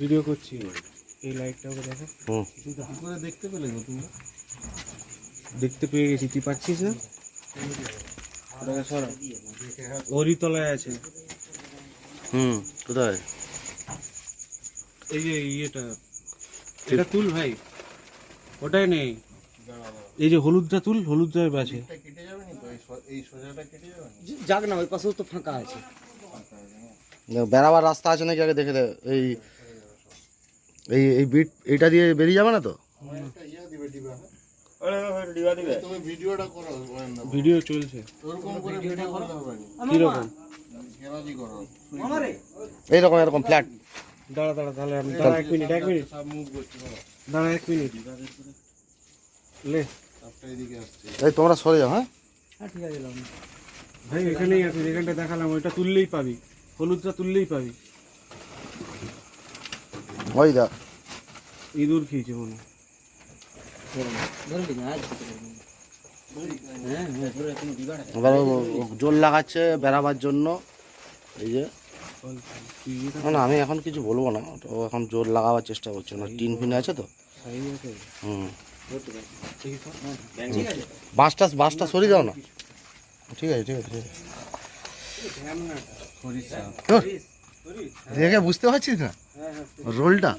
Video করছি এই লাইটটা ওকে দেখো। হুম। কি করে দেখতে পেলে গো তুমি দেখতে পেয়ে গেছি তুই পাচ্ছিস না? ওরই তলায় আছে। হুম কোথায়? এই যে ইয়েটা। এটা তুল ভাই। ওটাই নেই। এই যে হলুদটা তুল হলুদটা আছে। কেটে যাবে নি এই সোজাটা কেটে যাবে যাক না ওই পাশেও তো ফাঁকা আছে। দেখো, বেড়াবার রাস্তা আছে নাকি? আগে দেখে দে। এই এই এই বিট এইটা দিয়ে বেরিয়ে যাবে না তো? আমার একটা দিবে ডিবা? তুমি ভিডিওটা করো ভিডিও চলছে। কীরকম? এইরকম এরকম ফ্ল্যাট দাঁড়া দাঁড়া তাহলে আমি দাঁড়া এক মিনিট এক মিনিট। দাঁড়া এক মিনিট। লে। সবটা এদিকে আসছে এই তোমরা সরে যাও হ্যাঁ? হ্যাঁ ঠিক আছে ভাই এখানেই আছে যেখানটা দেখালাম ওইটা তুললেই পাবি। হলুদটা তুললেই পাবি। ওই দা। ইঁদুর খেয়েছে মনে এবার জোর লাগাচ্ছে বেড়াবার জন্য। এই যে। না আমি এখন কিছু বলব না। ও এখন জোর লাগাবার চেষ্টা করছে। না টিন ফিন আছে তো? হুম। ঠিক আছে বাঁশটা বাঁশটা সরিয়ে দাও না। ঠিক আছে ঠিক আছে ঠিক আছে। দেখে বুঝতে পারছিস না? রোলটা।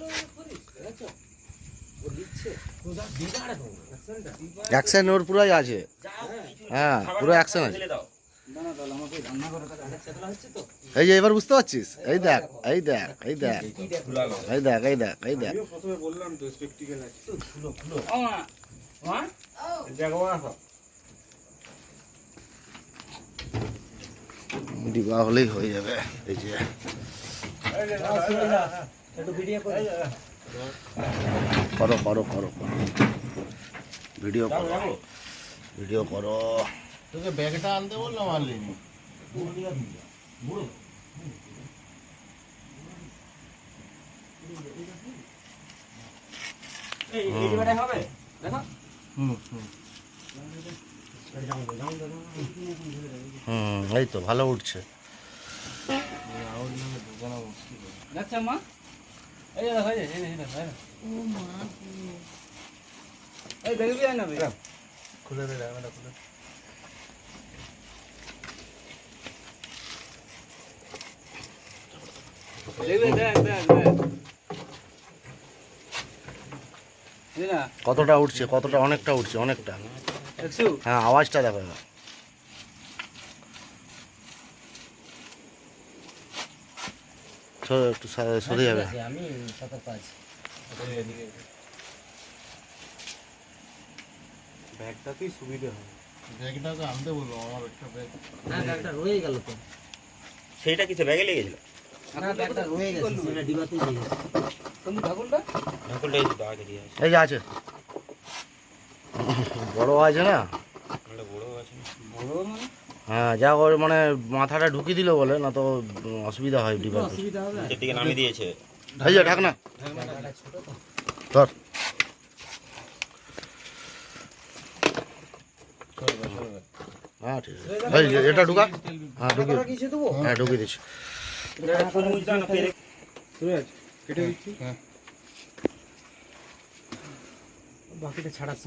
অ্যাকশন ওর পুরাই আছে। হ্যাঁ পুরো অ্যাকশন আছে। এই যে এবার বুঝতে পারছিস? এই দেখ এই দেখ এই দেখ। এই দেখ এই দেখ এই দেখ। বললাম হলেই হয়ে যাবে। এই যে। করে করো করো ভিডিও করো। ভিডিও করো। তোকে ব্যাগটা আনতে বললাম আনলিনি। হবে দেখো হুম। এই তো ভালো উঠছে। দেখছ মা? এই দেখো এই এই দেখো, দেখবি না ভাই খুলে দে খুলে কতটা উঠছে কতটা অনেকটা উঠছে অনেকটা। হ্যাঁ আওয়াজটা দেখো এবার। সরে একটু সা- সরে যাবে আমি সতর্ক আছি ব্যাগটাতেই সুবিধা হয় ব্যাগটাকে আনতে বলল আমার একটা ব্যাগ না ব্যাগটা রয়ে গেল তো সেইটা কিছু ব্যাগে লেগেছিল না ব্যাগটা রয়ে গেছে সেটা ডিবাতেই দিয়ে গেছে তুমি ঠাকুরটা ঢাকুলটা এই তো আগে দিয়ে আছে এই যে আছে বড় আছে না ওটা বড় আছে না। বড় মানে হ্যাঁ যা ওর মানে মাথাটা ঢুকিয়ে দিল বলে না তো অসুবিধা হয় ডিবা অসুবিধা হবে। নামিয়ে দিয়েছে। এই যে ঢাক না। ধর। হ্যাঁ ঠিক আছে। এটা ঢুকা। হ্যাঁ ঢুকিয়ে হ্যাঁ ঢুকিয়ে দিচ্ছি। সুরাজ কেটে দিচ্ছি বাকিটা ছাড়ার